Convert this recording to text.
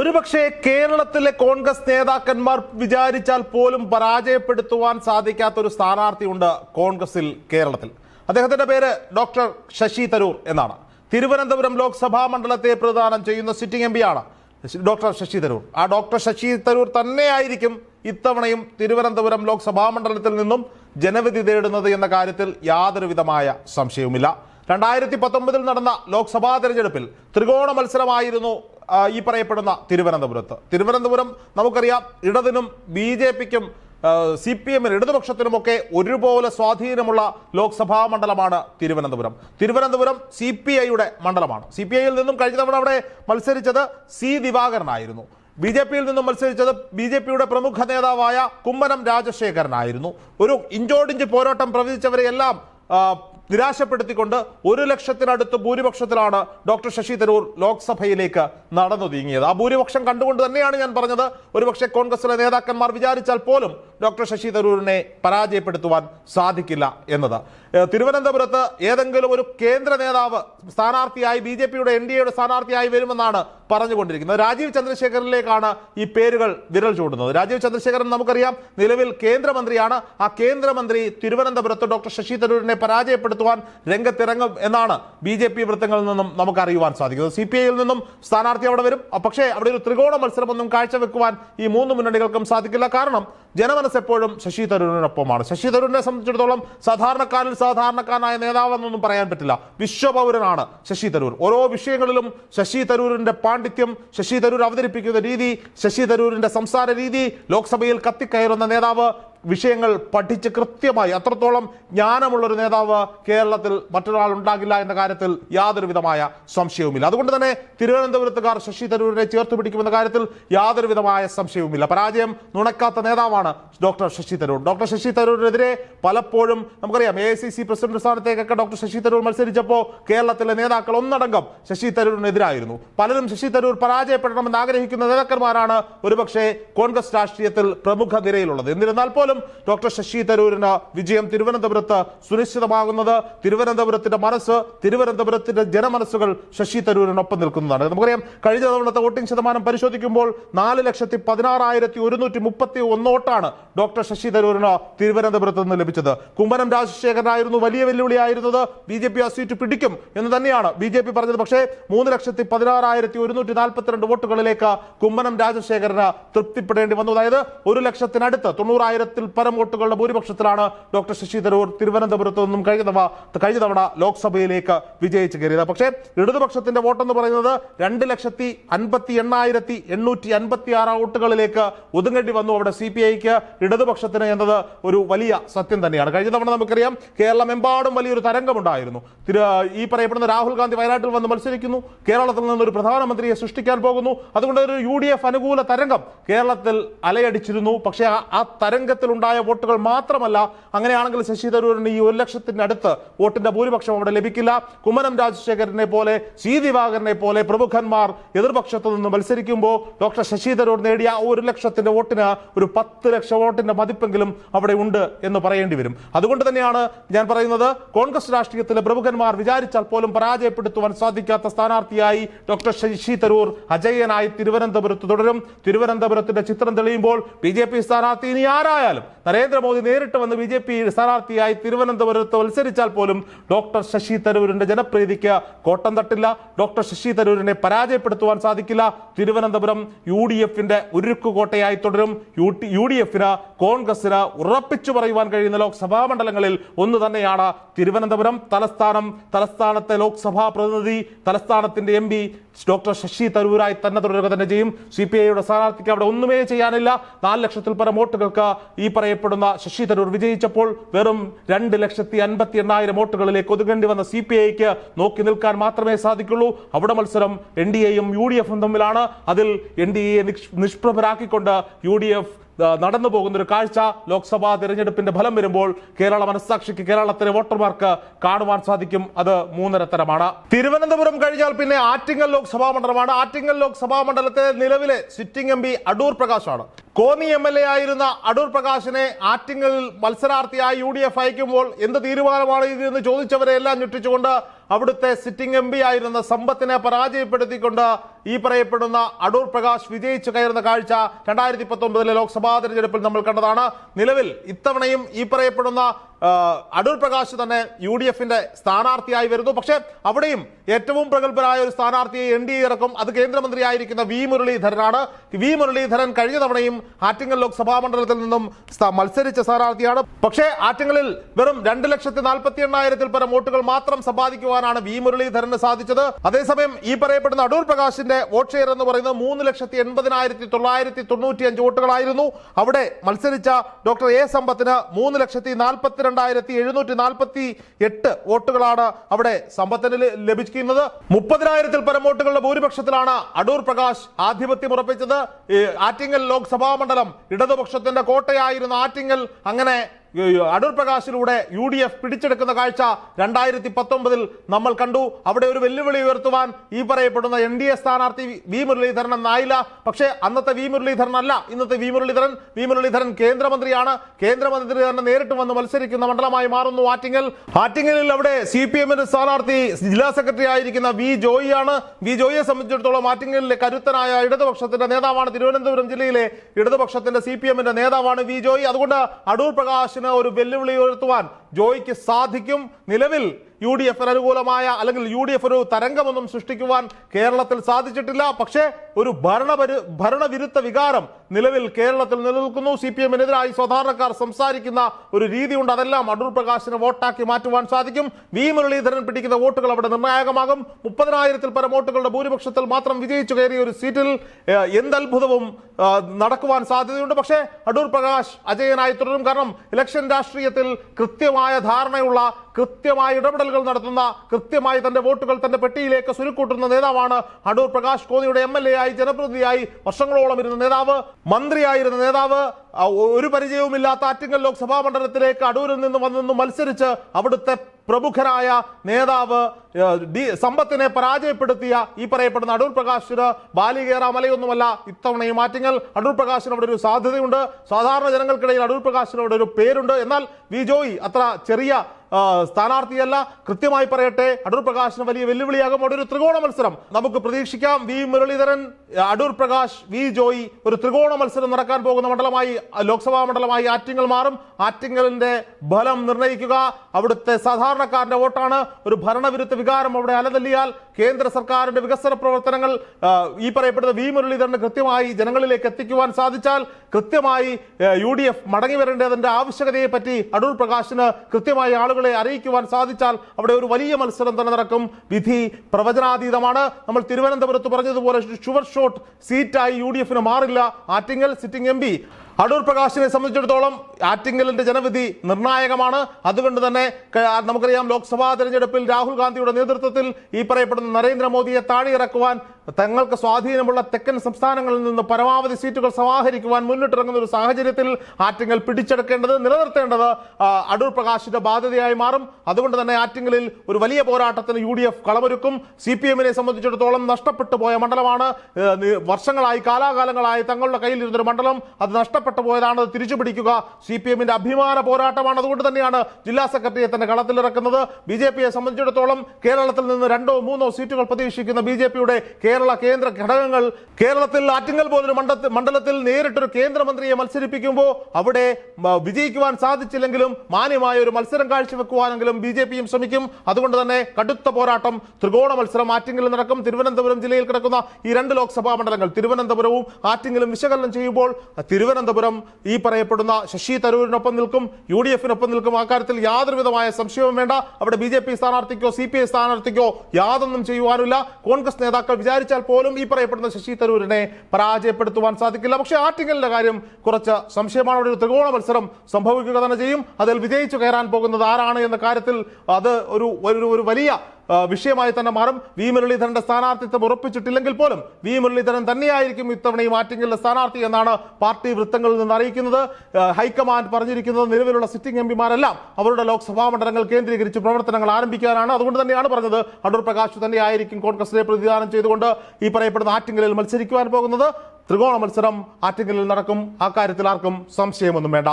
ഒരുപക്ഷെ കേരളത്തിലെ കോൺഗ്രസ് നേതാക്കന്മാർ വിചാരിച്ചാൽ പോലും പരാജയപ്പെടുത്തുവാൻ സാധിക്കാത്ത ഒരു സ്ഥാനാർത്ഥിയുണ്ട് കോൺഗ്രസിൽ കേരളത്തിൽ. അദ്ദേഹത്തിന്റെ പേര് ഡോക്ടർ ശശി തരൂർ എന്നാണ്. തിരുവനന്തപുരം ലോക്സഭാ മണ്ഡലത്തെ പ്രദാനം ചെയ്യുന്ന സിറ്റിംഗ് എം ആണ് ഡോക്ടർ ശശി തരൂർ. ആ ഡോക്ടർ ശശി തരൂർ തന്നെയായിരിക്കും ഇത്തവണയും തിരുവനന്തപുരം ലോക്സഭാ മണ്ഡലത്തിൽ നിന്നും ജനവിധി തേടുന്നത് എന്ന കാര്യത്തിൽ യാതൊരുവിധമായ സംശയവുമില്ല. രണ്ടായിരത്തി പത്തൊമ്പതിൽ നടന്ന ലോക്സഭാ തെരഞ്ഞെടുപ്പിൽ ത്രികോണ മത്സരമായിരുന്നു ഈ പറയപ്പെടുന്ന തിരുവനന്തപുരത്ത്. തിരുവനന്തപുരം നമുക്കറിയാം ഇടതിനും ബി ജെ പിക്കും സി പി എമ്മിന് ഇടതുപക്ഷത്തിനുമൊക്കെ ഒരുപോലെ സ്വാധീനമുള്ള ലോക്സഭാ മണ്ഡലമാണ് തിരുവനന്തപുരം. തിരുവനന്തപുരം സി പി ഐയുടെ മണ്ഡലമാണ്. സി പി ഐയിൽ നിന്നും കഴിഞ്ഞ തവണ അവിടെ മത്സരിച്ചത് സി ദിവാകരനായിരുന്നു. ബി ജെ പിയിൽ നിന്നും മത്സരിച്ചത് ബി ജെ പിയുടെ പ്രമുഖ നേതാവായ കുമ്മനം രാജശേഖരനായിരുന്നു. ഒരു ഇഞ്ചോടിഞ്ച് പോരാട്ടം പ്രവചിച്ചവരെയെല്ലാം നിരാശപ്പെടുത്തിക്കൊണ്ട് ഒരു ലക്ഷത്തിനടുത്ത് ഭൂരിപക്ഷത്തിലാണ് ഡോക്ടർ ശശി തരൂർ ലോക്സഭയിലേക്ക് നടന്നുതീങ്ങിയത്. ആ ഭൂരിപക്ഷം കണ്ടുകൊണ്ട് തന്നെയാണ് ഞാൻ പറഞ്ഞത്. ഒരുപക്ഷെ കോൺഗ്രസിലെ നേതാക്കന്മാർ വിചാരിച്ചാൽ പോലും ഡോക്ടർ ശശി തരൂരിനെ പരാജയപ്പെടുത്തുവാൻ സാധിക്കില്ല എന്നത്. തിരുവനന്തപുരത്ത് ഏതെങ്കിലും ഒരു കേന്ദ്ര നേതാവ് സ്ഥാനാർത്ഥിയായി ബി ജെ പിയുടെ എൻ ഡി എയുടെ സ്ഥാനാർത്ഥിയായി വരുമെന്നാണ് പറഞ്ഞുകൊണ്ടിരിക്കുന്നത്. രാജീവ് ചന്ദ്രശേഖരനിലേക്കാണ് ഈ പേരുകൾ വിരൽ ചൂടുന്നത് രാജീവ് ചന്ദ്രശേഖരൻ നമുക്കറിയാം നിലവിൽ കേന്ദ്രമന്ത്രിയാണ്. ആ കേന്ദ്രമന്ത്രി തിരുവനന്തപുരത്ത് ഡോക്ടർ ശശി തരൂരിനെ പരാജയപ്പെടുത്തുവാൻ രംഗത്തിറങ്ങും എന്നാണ് ബി ജെ പി വൃത്തങ്ങളിൽ നിന്നും നമുക്ക് അറിയുവാൻ സാധിക്കുന്നത്. സി പി ഐയിൽ നിന്നും സ്ഥാനാർത്ഥി അവിടെ വരും. പക്ഷേ അവിടെ ഒരു ത്രികോണ മത്സരമൊന്നും കാഴ്ചവെക്കുവാൻ ഈ മൂന്ന് മുന്നണികൾക്കും സാധിക്കില്ല. കാരണം ജനമനസ് എപ്പോഴും ശശി തരൂരിനൊപ്പമാണ്. ശശി തരൂരിനെ സംബന്ധിച്ചിടത്തോളം സാധാരണക്കാരിൽ സാധാരണക്കാരനായ നേതാവെന്നൊന്നും പറയാൻ പറ്റില്ല. വിശ്വപൗരനാണ് ശശി തരൂർ. ഓരോ വിഷയങ്ങളിലും ശശി തരൂരിന്റെ പാണ്ഡിത്യം ശശി തരൂർ അവതരിപ്പിക്കുന്ന രീതി ശശി തരൂരിന്റെ സംസാര രീതി ലോക്സഭയിൽ കത്തിക്കയറുന്ന നേതാവ് വിഷയങ്ങൾ പഠിച്ച് കൃത്യമായി അത്രത്തോളം ജ്ഞാനമുള്ളൊരു നേതാവ് കേരളത്തിൽ മറ്റൊരാൾ ഉണ്ടാകില്ല എന്ന കാര്യത്തിൽ യാതൊരു വിധമായ സംശയവുമില്ല. അതുകൊണ്ട് തന്നെ തിരുവനന്തപുരത്തുകാർ ശശി തരൂരിനെ ചേർത്ത് പിടിക്കുമെന്ന കാര്യത്തിൽ യാതൊരു വിധമായ സംശയവുമില്ല. പരാജയം നുണക്കാത്ത നേതാവാണ് ഡോക്ടർ ശശി തരൂർ. ഡോക്ടർ ശശി തരൂരിനെതിരെ പലപ്പോഴും നമുക്കറിയാം എ സി സി പ്രസിഡന്റ് സ്ഥാനത്തേക്കൊക്കെ ഡോക്ടർ ശശി തരൂർ മത്സരിച്ചപ്പോൾ കേരളത്തിലെ നേതാക്കൾ ഒന്നടങ്കം ശശി തരൂരിനെതിരായിരുന്നു. പലരും ശശി തരൂർ പരാജയപ്പെടണമെന്ന് ആഗ്രഹിക്കുന്ന നേതാക്കന്മാരാണ് ഒരുപക്ഷെ കോൺഗ്രസ് രാഷ്ട്രീയത്തിൽ പ്രമുഖ നിരയിലുള്ളത്. എന്നിരുന്നാൽ പോലും ഡോക്ടർ ശശി തരൂരിന് വിജയം തിരുവനന്തപുരത്ത് സുനിശ്ചിതമാകുന്നത്. തിരുവനന്തപുരത്തിന്റെ മനസ്സ് തിരുവനന്തപുരത്തിന്റെ ജനമനസ്സുകൾ ശശി തരൂരിനൊപ്പം നിൽക്കുന്നതാണ്. നമുക്കറിയാം കഴിഞ്ഞ തവണത്തെ വോട്ടിംഗ് ശതമാനം പരിശോധിക്കുമ്പോൾ നാല് ലക്ഷത്തി പതിനാറായിരത്തി ഒരുന്നൂറ്റി മുപ്പത്തി ഒന്നോട്ടാണ് ഡോക്ടർ ശശി തരൂരിന് തിരുവനന്തപുരത്ത് നിന്ന് ലഭിച്ചത്. കുമ്മനം രാജശേഖരനായിരുന്നു വലിയ വെല്ലുവിളിയായിരുന്നത്. ബി ജെ പി ആ സീറ്റ് പിടിക്കും എന്ന് തന്നെയാണ് ബി ജെ പി പറഞ്ഞത്. പക്ഷേ മൂന്ന് ലക്ഷത്തി പതിനാറായിരത്തി ഒരുന്നൂറ്റി നാൽപ്പത്തിരണ്ട് വോട്ടുകളിലേക്ക് കുമ്മനം രാജശേഖരന് തൃപ്തിപ്പെടേണ്ടി വന്നു. അതായത് ഒരു ലക്ഷത്തിനടുത്ത് തൊണ്ണൂറായിരത്തിൽ പരം വോട്ടുകളുടെ ഭൂരിപക്ഷത്തിലാണ് ഡോക്ടർ ശശി തരൂർ തിരുവനന്തപുരത്ത് നിന്നും കഴിഞ്ഞ കഴിഞ്ഞ തവണ ലോക്സഭയിലേക്ക് വിജയിച്ചു കയറിയത്. പക്ഷേ ഇടതുപക്ഷത്തിന്റെ വോട്ടെന്ന് പറയുന്നത് രണ്ട് ലക്ഷത്തി അൻപത്തി എണ്ണായിരത്തി എണ്ണൂറ്റി അൻപത്തി ആറ് വോട്ടുകളിലേക്ക് ഒതുങ്ങേണ്ടി വന്നു അവിടെ സി പി ഐക്ക്. ഇടതുപക്ഷത്തിന് എന്നത് ഒരു വലിയ സത്യം തന്നെയാണ്. കഴിഞ്ഞ തവണ നമുക്കറിയാം കേരളമെമ്പാടും വലിയൊരു തരംഗമുണ്ടായിരുന്നു. തിരു ഈ പറയപ്പെടുന്ന രാഹുൽ ഗാന്ധി വയനാട്ടിൽ വന്ന് മത്സരിക്കുന്നു. കേരളത്തിൽ നിന്ന് ഒരു പ്രധാനമന്ത്രിയെ സൃഷ്ടിക്കാൻ പോകുന്നു. അതുകൊണ്ട് ഒരു യു ഡി എഫ് അനുകൂല തരംഗം കേരളത്തിൽ അലയടിച്ചിരുന്നു. പക്ഷേ ആ- ആ തരംഗത്തിലുണ്ടായ വോട്ടുകൾ മാത്രമല്ല അങ്ങനെയാണെങ്കിൽ ശശി തരൂരിന് ഈ ഒരു ലക്ഷത്തിന്റെ അടുത്ത് വോട്ടിന്റെ ഭൂരിപക്ഷം അവിടെ ലഭിക്കില്ല. കുമ്മനം രാജശേഖരനെ പോലെ സി ദിവാകരനെ പോലെ പ്രമുഖന്മാർ എതിർപക്ഷത്തു നിന്ന് മത്സരിക്കുമ്പോൾ ഡോക്ടർ ശശി തരൂർ നേടിയ ഒരു ലക്ഷത്തിന്റെ വോട്ടിന് ഒരു പത്ത് ലക്ഷം വോട്ടിന്റെ മതിപ്പെങ്കിലും അവിടെ ഉണ്ട് എന്ന് പറയേണ്ടി വരും. അതുകൊണ്ട് തന്നെയാണ് ഞാൻ പറയുന്നത് കോൺഗ്രസ് രാഷ്ട്രീയത്തിലെ പ്രമുഖന്മാർ വിചാരിച്ചാൽ പോലും പരാജയപ്പെടുത്തുവാൻ സാധിക്കാത്ത സ്ഥാനാർത്ഥിയായി ഡോക്ടർ ശശി തരൂർ അജയനായി തിരുവനന്തപുരത്ത് തുടരും. തിരുവനന്തപുരത്തിന്റെ ചിത്രം തെളിയുമ്പോൾ ബി സ്ഥാനാർത്ഥി ഇനി ആരായാലും നരേന്ദ്രമോദി നേരിട്ട് വന്ന് ബി ജെ പി സ്ഥാനാർത്ഥിയായി തിരുവനന്തപുരത്ത് മത്സരിച്ചാൽ പോലും ഡോക്ടർ ശശി തരൂരിന്റെ ജനപ്രീതിക്ക് കോട്ടം തട്ടില്ല. ഡോക്ടർ ശശി തരൂരിനെ പരാജയപ്പെടുത്തുവാൻ സാധിക്കില്ല. തിരുവനന്തപുരം യു ഡി എഫിന്റെ ഉരുക്കുകോട്ടയായി തുടരും. യു ഡി എഫിന് കോൺഗ്രസിന് ഉറപ്പിച്ചു പറയുവാൻ കഴിയുന്ന ലോക്സഭാ മണ്ഡലങ്ങളിൽ ഒന്ന് തന്നെയാണ് തിരുവനന്തപുരം തലസ്ഥാനം. തലസ്ഥാനത്തെ ലോക്സഭാ പ്രതിനിധി തലസ്ഥാനത്തിന്റെ എം ഡോക്ടർ ശശി തരൂരായി തന്നെ തുടരുക തന്നെ ചെയ്യും. സി പി ഐയുടെ സ്ഥാനാർത്ഥിക്ക് അവിടെ ഒന്നുമേ ചെയ്യാനില്ല. നാല് ലക്ഷത്തിൽ പരം വോട്ടുകൾക്ക് ഈ പറയപ്പെടുന്ന ശശി തരൂർ വിജയിച്ചപ്പോൾ വെറും രണ്ട് ലക്ഷത്തി അൻപത്തി എണ്ണായിരം വോട്ടുകളിലേക്ക് ഒതുങ്ങേണ്ടി വന്ന സി പി ഐക്ക് നോക്കി നിൽക്കാൻ മാത്രമേ സാധിക്കുള്ളൂ. അവിടെ മത്സരം എൻ ഡി എയും യു ഡി എഫും തമ്മിലാണ്. അതിൽ എൻ ഡി എ നിഷ്പ്രഭരാക്കിക്കൊണ്ട് യു ഡി എഫ് നടന്നു പോകുന്ന ഒരു കാഴ്ച ലോക്സഭാ തിരഞ്ഞെടുപ്പിന്റെ ഫലം വരുമ്പോൾ കേരള മനസ്സാക്ഷിക്ക് കേരളത്തിലെ വോട്ടർമാർക്ക് കാണുവാൻ സാധിക്കും. അത് മൂന്നര തരമാണ് തിരുവനന്തപുരം കഴിഞ്ഞാൽ പിന്നെ ആറ്റിങ്ങൽ ലോക്സഭാ മണ്ഡലമാണ്. ആറ്റിങ്ങൽ ലോക്സഭാ മണ്ഡലത്തെ നിലവിലെ സിറ്റിംഗ് എം പി അടൂർ പ്രകാശാണ്. കോന്നി എം എൽ എ ആയിരുന്ന അടൂർ പ്രകാശിനെ ആറ്റിങ്ങൽ മത്സരാർത്ഥിയായി യു ഡി എഫ് അയക്കുമ്പോൾ എന്ത് തീരുമാനമാണ് ഇത് എന്ന് ചോദിച്ചവരെ എല്ലാം ഞെട്ടിച്ചുകൊണ്ട് അവിടുത്തെ സിറ്റിംഗ് എം പി ആയിരുന്ന സമ്പത്തിനെ പരാജയപ്പെടുത്തിക്കൊണ്ട് ഈ പറയപ്പെടുന്ന അടൂർ പ്രകാശ് വിജയിച്ചു കയറുന്ന കാഴ്ച രണ്ടായിരത്തി പത്തൊമ്പതിലെ ലോക്സഭാ തെരഞ്ഞെടുപ്പിൽ നമ്മൾ കണ്ടതാണ്. നിലവിൽ ഇത്തവണയും ഈ പറയപ്പെടുന്ന അടൂർ പ്രകാശ് തന്നെ യു ഡി എഫിന്റെ സ്ഥാനാർത്ഥിയായി വരുന്നു. പക്ഷെ അവിടെയും ഏറ്റവും പ്രഗത്ഭരായ ഒരു സ്ഥാനാർത്ഥിയെ എൻ ഡി എ ഇറക്കും. അത് കേന്ദ്രമന്ത്രിയായിരിക്കുന്ന വി മുരളീധരനാണ്. വി മുരളീധരൻ കഴിഞ്ഞ തവണയും ആറ്റിങ്ങൽ ലോക്സഭാ മണ്ഡലത്തിൽ നിന്നും മത്സരിച്ച സ്ഥാനാർത്ഥിയാണ്. പക്ഷേ ആറ്റിങ്ങലിൽ വെറും രണ്ട് ലക്ഷത്തി നാൽപ്പത്തി എണ്ണായിരത്തിൽ പരം വോട്ടുകൾ മാത്രം സമ്പാദിക്കുവാനാണ് വി മുരളീധരന് സാധിച്ചത്. അതേസമയം ഈ പറയപ്പെടുന്ന അടൂർ പ്രകാശിന്റെ വോട്ട് ഷെയർ എന്ന് പറയുന്നത് മൂന്ന് ലക്ഷത്തി എൺപതിനായിരത്തി തൊള്ളായിരത്തി തൊണ്ണൂറ്റി അഞ്ച് വോട്ടുകളായിരുന്നു. അവിടെ മത്സരിച്ച ഡോക്ടർ എ സമ്പത്തിന് മൂന്ന് ലക്ഷത്തി നാൽപ്പത്തിരണ്ടായിരത്തി എഴുന്നൂറ്റി നാൽപ്പത്തി എട്ട് വോട്ടുകളാണ് അവിടെ സമ്പത്തിന് ലഭിക്കുന്നത് മുപ്പതിനായിരത്തിൽ പരം വോട്ടുകളുടെ ഭൂരിപക്ഷത്തിലാണ് അടൂർ പ്രകാശ് ആധിപത്യം ഉറപ്പിച്ചത്. ആറ്റിങ്ങൽ ലോക്സഭാ മണ്ഡലം ഇടതുപക്ഷത്തിന്റെ കോട്ടയായിരുന്ന ആറ്റിങ്ങൽ അങ്ങനെ അടൂർ പ്രകാശിലൂടെ യു ഡി എഫ് പിടിച്ചെടുക്കുന്ന കാഴ്ച രണ്ടായിരത്തി പത്തൊമ്പതിൽ നമ്മൾ കണ്ടു. അവിടെ ഒരു വെല്ലുവിളി ഉയർത്തുവാൻ ഈ പറയപ്പെടുന്ന എൻ ഡി എ സ്ഥാനാർത്ഥി വി മുരളീധരൻ എന്നായില്ല പക്ഷേ അന്നത്തെ വി മുരളീധരൻ അല്ല ഇന്നത്തെ വി മുരളീധരൻ വി മുരളീധരൻ കേന്ദ്രമന്ത്രിയാണ്. കേന്ദ്രമന്ത്രി തന്നെ നേരിട്ട് വന്ന് മത്സരിക്കുന്ന മണ്ഡലമായി മാറുന്നു ആറ്റിങ്ങൽ. ആറ്റിങ്ങലിൽ അവിടെ സി പി എമ്മിന്റെ സ്ഥാനാർത്ഥി ജില്ലാ സെക്രട്ടറി ആയിരിക്കുന്ന വി ജോയിയാണ്. വി ജോയിയെ സംബന്ധിച്ചിടത്തോളം ആറ്റിങ്ങലിലെ കരുത്തനായ ഇടതുപക്ഷത്തിന്റെ നേതാവാണ് തിരുവനന്തപുരം ജില്ലയിലെ ഇടതുപക്ഷത്തിന്റെ സി പി എമ്മിന്റെ നേതാവാണ് വി ജോയി. അതുകൊണ്ട് അടൂർ പ്രകാശിന് ഒരു വെല്ലുവിളി ഉയർത്തുവാൻ ജോയിക്ക് സാധിക്കും നിലവിൽ യു ഡി എഫിന് അനുകൂലമായ അല്ലെങ്കിൽ യു ഡി എഫ് ഒരു തരംഗമൊന്നും സൃഷ്ടിക്കുവാൻ കേരളത്തിൽ സാധിച്ചിട്ടില്ല. പക്ഷേ ഒരു ഭരണപരി ഭരണവിരുദ്ധ വികാരം നിലവിൽ കേരളത്തിൽ നിലനിൽക്കുന്നു. സി പി എമ്മിനെതിരായി സാധാരണക്കാർ സംസാരിക്കുന്ന ഒരു രീതി ഉണ്ട് അതെല്ലാം അടൂർ പ്രകാശിന് വോട്ടാക്കി മാറ്റുവാൻ സാധിക്കും. വി മുരളീധരൻ പിടിക്കുന്ന വോട്ടുകൾ അവിടെ നിർണായകമാകും. മുപ്പതിനായിരത്തിൽ പരം വോട്ടുകളുടെ ഭൂരിപക്ഷത്തിൽ മാത്രം വിജയിച്ചു കയറിയ ഒരു സീറ്റിൽ എന്തത്ഭുതവും നടക്കുവാൻ സാധ്യതയുണ്ട്. പക്ഷേ അടൂർ പ്രകാശ് അജയനായി തുടരും. കാരണം ഇലക്ഷൻ രാഷ്ട്രീയത്തിൽ കൃത്യമായ ധാരണയുള്ള കൃത്യമായ ഇടപെടലുകൾ നടത്തുന്ന കൃത്യമായി തന്റെ വോട്ടുകൾ തന്റെ പെട്ടിയിലേക്ക് സുരുക്കൂട്ടുന്ന നേതാവാണ് അടൂർ പ്രകാശ് കോന്നിയുടെ എം എൽ എ ആയി ജനപ്രതിനിധിയായി വർഷങ്ങളോളം ഇരുന്ന നേതാവ് മന്ത്രിയായിരുന്ന നേതാവ് ഒരു പരിചയവുമില്ലാത്ത ആറ്റിങ്ങൽ ലോക്സഭാ മണ്ഡലത്തിലേക്ക് അടൂരിൽ നിന്ന് വന്നു മത്സരിച്ച് അവിടുത്തെ പ്രമുഖരായ നേതാവ് ഡി സമ്പത്തിനെ പരാജയപ്പെടുത്തിയ ഈ പറയപ്പെടുന്ന അടൂർ പ്രകാശിന് ബാലികേറ മലയൊന്നുമല്ല ഇത്തവണയും മാറ്റിങ്ങൽ അടൂർ പ്രകാശിന് അവിടെ ഒരു സാധ്യതയുണ്ട്. സാധാരണ ജനങ്ങൾക്കിടയിൽ അടൂർ പ്രകാശിന് അവിടെ ഒരു പേരുണ്ട്. എന്നാൽ വി ജോയി അത്ര ചെറിയ സ്ഥാനാർത്ഥിയല്ല. കൃത്യമായി പറയട്ടെ അടൂർ പ്രകാശിന് വലിയ വെല്ലുവിളിയാകും. ഒരു ത്രികോണ മത്സരം. നമുക്ക് പ്രതീക്ഷിക്കാം വി മുരളീധരൻ അടൂർ പ്രകാശ് വി ജോയി ഒരു ത്രികോണ മത്സരം നടക്കാൻ പോകുന്ന മണ്ഡലമായി ലോക്സഭാ മണ്ഡലമായി ആറ്റിങ്ങൽ മാറും. ആറ്റിങ്ങലിന്റെ ഫലം നിർണയിക്കുക അവിടുത്തെ സാധാരണക്കാരന്റെ വോട്ടാണ്. ഒരു ഭരണവിരുദ്ധ വികാരം അവിടെ അലതല്ലിയാൽ കേന്ദ്ര സർക്കാരിന്റെ വികസന പ്രവർത്തനങ്ങൾ ഈ പറയപ്പെടുന്ന വി മുരളീധരന് കൃത്യമായി ജനങ്ങളിലേക്ക് എത്തിക്കുവാൻ സാധിച്ചാൽ കൃത്യമായി യു ഡി എഫ് മടങ്ങി വരേണ്ടതിന്റെ ആവശ്യകതയെ പറ്റി അടൂർ പ്രകാശിന് കൃത്യമായി ആളുകളെ അറിയിക്കുവാൻ സാധിച്ചാൽ അവിടെ ഒരു വലിയ മത്സരം തന്നെ നടക്കും. വിധി പ്രവചനാതീതമാണ്. നമ്മൾ തിരുവനന്തപുരത്ത് പറഞ്ഞതുപോലെ ഷുവർ ഷോട്ട് സീറ്റായി യു ഡി എഫിന് മാറില്ല. ആറ്റിങ്ങൽ സിറ്റിംഗ് എം അടൂർ പ്രകാശിനെ സംബന്ധിച്ചിടത്തോളം ആറ്റിങ്ങലിന്റെ ജനവിധി നിർണായകമാണ്. അതുകൊണ്ട് തന്നെ നമുക്കറിയാം ലോക്സഭാ തെരഞ്ഞെടുപ്പിൽ രാഹുൽ ഗാന്ധിയുടെ നേതൃത്വത്തിൽ ഈ പറയപ്പെടുന്ന നരേന്ദ്രമോദിയെ താഴെയിറക്കുവാൻ തങ്ങൾക്ക് സ്വാധീനമുള്ള തെക്കൻ സംസ്ഥാനങ്ങളിൽ നിന്ന് പരമാവധി സീറ്റുകൾ സമാഹരിക്കുവാൻ മുന്നിട്ടിറങ്ങുന്ന ഒരു സാഹചര്യത്തിൽ ആറ്റിങ്ങൽ പിടിച്ചെടുക്കേണ്ടത് നിലനിർത്തേണ്ടത് അടൂർ പ്രകാശിന്റെ ബാധ്യതയായി മാറും. അതുകൊണ്ട് തന്നെ ആറ്റിങ്ങലിൽ ഒരു വലിയ പോരാട്ടത്തിന് യു ഡി എഫ് കളമൊരുക്കും. സി പി എമ്മിനെ സംബന്ധിച്ചിടത്തോളം നഷ്ടപ്പെട്ടു പോയ മണ്ഡലമാണ് വർഷങ്ങളായി കാലാകാലങ്ങളായി തങ്ങളുടെ കയ്യിൽ ഇരുന്നൊരു മണ്ഡലം. അത് നഷ്ടപ്പെട്ടു പോയതാണ്. അത് തിരിച്ചു പിടിക്കുക. സി പി എമ്മിന്റെ അഭിമാന പോരാട്ടമാണ്. അതുകൊണ്ട് തന്നെയാണ് ജില്ലാ സെക്രട്ടറിയെ തന്നെ കളത്തിലിറക്കുന്നത് ബി ജെ പിയെ സംബന്ധിച്ചിടത്തോളം കേരളത്തിൽ നിന്ന് രണ്ടോ മൂന്നോ സീറ്റുകൾ പ്രതീക്ഷിക്കുന്ന ബി ജെ പിയുടെ കേരള കേന്ദ്ര ഘടകങ്ങൾ കേരളത്തിൽ ആറ്റിങ്ങൽ പോലൊരു മണ്ഡലത്തിൽ നേരിട്ടൊരു കേന്ദ്രമന്ത്രിയെ മത്സരിപ്പിക്കുമ്പോൾ അവിടെ വിജയിക്കുവാൻ സാധിച്ചില്ലെങ്കിലും മാന്യമായ ഒരു മത്സരം കാഴ്ചവെക്കുവാനെങ്കിലും ബി ജെ പിയും ശ്രമിക്കും. അതുകൊണ്ട് തന്നെ കടുത്ത പോരാട്ടം. ത്രികോണ മത്സരം ആറ്റിങ്ങലിൽ നടക്കും. തിരുവനന്തപുരം ജില്ലയിൽ കിടക്കുന്ന ഈ രണ്ട് ലോക്സഭാ മണ്ഡലങ്ങൾ. തിരുവനന്തപുരവും ആറ്റിങ്ങലും വിശകലനം ചെയ്യുമ്പോൾ തിരുവനന്തപുരം ഈ പറയപ്പെടുന്ന ശശി തരൂരിനൊപ്പം നിൽക്കും യു ഡി എഫിനൊപ്പം നിൽക്കും അക്കാര്യത്തിൽ യാതൊരുവിധമായ സംശയവും വേണ്ട. അവിടെ ബി ജെ പി സ്ഥാനാർത്ഥിക്കോ സി പി ഐ സ്ഥാനാർത്ഥിക്കോ യാതൊന്നും ചെയ്യുവാനില്ല കോൺഗ്രസ് നേതാക്കൾ വിചാരിച്ചാൽ പോലും ഈ പറയപ്പെടുന്ന ശശി തരൂരിനെ പരാജയപ്പെടുത്തുവാൻ സാധിക്കില്ല. പക്ഷേ ആറ്റിങ്ങലിന്റെ കാര്യം കുറച്ച് സംശയമാണ്. അവിടെ ഒരു ത്രികോണ മത്സരം സംഭവിക്കുക തന്നെ ചെയ്യും. അതിൽ വിജയിച്ചു കയറാൻ പോകുന്നത് ആരാണ് എന്ന കാര്യത്തിൽ അത് ഒരു ഒരു വലിയ വിഷയമായി തന്നെ മാറും. വി. മുരളീധരന്റെ സ്ഥാനാർത്ഥിത്വം ഉറപ്പിച്ചിട്ടില്ലെങ്കിൽ പോലും വി. മുരളീധരൻ തന്നെയായിരിക്കും ഇത്തവണയും ആറ്റിങ്ങലിലെ സ്ഥാനാർത്ഥി എന്നാണ് പാർട്ടി വൃത്തങ്ങളിൽ നിന്ന് അറിയിക്കുന്നത്. ഹൈക്കമാൻഡ് പറഞ്ഞിരിക്കുന്നത് നിലവിലുള്ള സിറ്റിംഗ് എം പിമാരെല്ലാം അവരുടെ ലോക്സഭാ മണ്ഡലങ്ങൾ കേന്ദ്രീകരിച്ച് പ്രവർത്തനങ്ങൾ ആരംഭിക്കാനാണ്. അതുകൊണ്ട് തന്നെയാണ് പറഞ്ഞത്. അടൂർ പ്രകാശ് തന്നെയായിരിക്കും കോൺഗ്രസിനെ പ്രതിദാനം ചെയ്തുകൊണ്ട് ഈ പറയപ്പെടുന്ന ആറ്റിങ്ങലിൽ മത്സരിക്കുവാൻ പോകുന്നത്. ത്രികോണ മത്സരം ആറ്റിങ്ങലിൽ നടക്കും. ആ കാര്യത്തിൽ ആർക്കും സംശയമൊന്നും വേണ്ട.